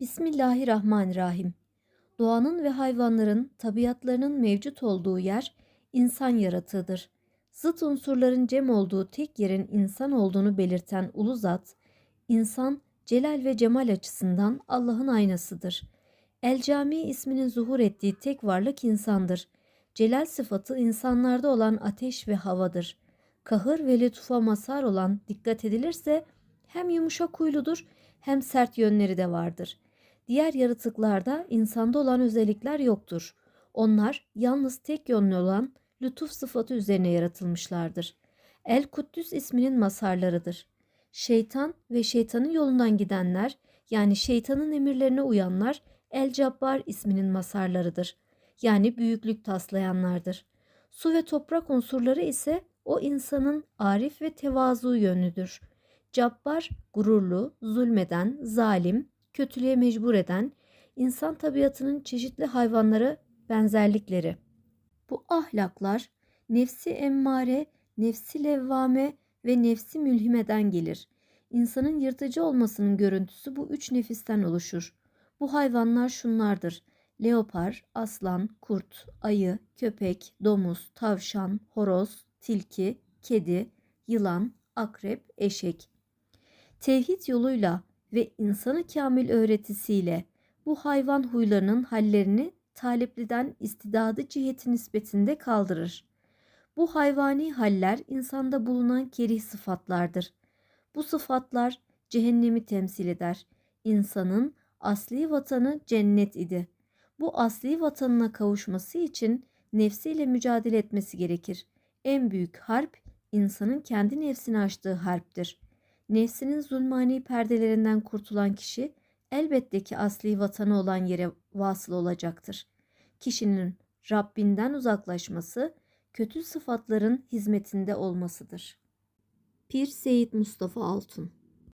Bismillahirrahmanirrahim. Doğanın ve hayvanların tabiatlarının mevcut olduğu yer insan yaratığıdır. Zıt unsurların cem olduğu tek yerin insan olduğunu belirten ulu zat, insan celal ve cemal açısından Allah'ın aynasıdır. El Cami isminin zuhur ettiği tek varlık insandır. Celal sıfatı insanlarda olan ateş ve havadır. Kahır ve lütfa mazhar olan dikkat edilirse hem yumuşak huyludur hem sert yönleri de vardır. Diğer yaratıklarda insanda olan özellikler yoktur. Onlar yalnız tek yönlü olan lütuf sıfatı üzerine yaratılmışlardır. El Kuddüs isminin mazharlarıdır. Şeytan ve şeytanın yolundan gidenler yani şeytanın emirlerine uyanlar El Cabbar isminin mazharlarıdır. Yani büyüklük taslayanlardır. Su ve toprak unsurları ise o insanın arif ve tevazu yönüdür. Cabbar, gururlu, zulmeden, zalim, kötülüğe mecbur eden, insan tabiatının çeşitli hayvanlara benzerlikleri. Bu ahlaklar nefsi emmare, nefsi levvame ve nefsi mülhimeden gelir. İnsanın yırtıcı olmasının görüntüsü bu üç nefisten oluşur. Bu hayvanlar şunlardır. Leopar, aslan, kurt, ayı, köpek, domuz, tavşan, horoz, tilki, kedi, yılan, akrep, eşek. Tevhid yoluyla ve insanı kamil öğretisiyle bu hayvan huylarının hallerini talipliden istidadı ciheti nispetinde kaldırır. Bu hayvani haller insanda bulunan kerih sıfatlardır. Bu sıfatlar cehennemi temsil eder. İnsanın asli vatanı cennet idi. Bu asli vatanına kavuşması için nefsiyle mücadele etmesi gerekir. En büyük harp insanın kendi nefsini aştığı harptir. Nefsinin zulmani perdelerinden kurtulan kişi elbette ki asli vatanı olan yere vasıl olacaktır. Kişinin Rabbinden uzaklaşması, kötü sıfatların hizmetinde olmasıdır. Pir Seyit Mustafa Altun